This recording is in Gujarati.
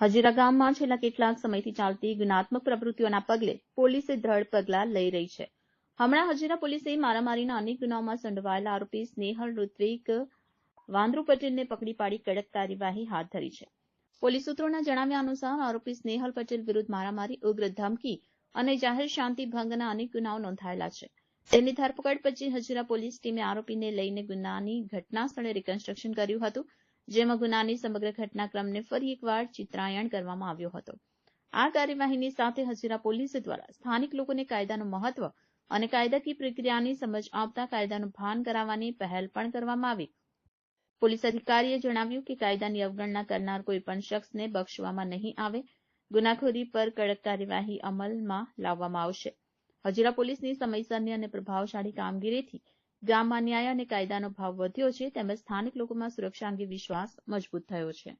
હજીરા ગામમાં છેલ્લા કેટલાક સમયથી ચાલતી ગુનાત્મક પ્રવૃત્તિઓના પગલે પોલીસે દ્રઢ પગલાં લઈ રહી છે. હમણાં હજીરા પોલીસે મારામારીના અનેક ગુનાઓમાં સંડોવાયેલા આરોપી સ્નેહલ ઋત્વિક વાંદ્રુ પટેલને પકડી પાડી કડક કાર્યવાહી હાથ ધરી છે. પોલીસ સૂત્રોના જણાવ્યા અનુસાર, આરોપી સ્નેહલ પટેલ વિરુદ્ધ મારામારી, ઉગ્ર ધમકી અને જાહેર શાંતિ ભંગના અનેક ગુનાઓ નોંધાયેલા છે. તેની ધરપકડ પછી હજીરા પોલીસ ટીમે આરોપીને લઈને ગુનાની ઘટના સ્થળે રિકન્સ્ટ્રક્શન કર્યું હતું. જેમાં ગુનાની સમગ્ર ઘટનાક્રમને ફરી એકવાર ચિત્રાયણ કરવામાં આવ્યો હતો. આ કાર્યવાહીની સાથે હજીરા પોલીસ દ્વારા સ્થાનિક લોકોને કાયદાનું મહત્વ અને કાયદાકીય પ્રક્રિયાની સમજ આપતા કાયદાનું ભાન કરાવવાની પહેલ પણ કરવામાં આવી. પોલીસ અધિકારીએ જણાવ્યું કે કાયદાની અવગણના કરનાર કોઈ પણ શખ્સને બક્ષવામાં નહીં આવે. ગુનાખોરી પર કડક કાર્યવાહી અમલમાં લાવવામાં આવશે. હજીરા પોલીસની સમયસરની અને પ્રભાવશાળી કામગીરીથી ગામમાં ન્યાય અને કાયદાનો ભાવ વધ્યો છે, તેમજ સ્થાનિક લોકોમાં સુરક્ષા અંગે વિશ્વાસ મજબૂત થયો છે.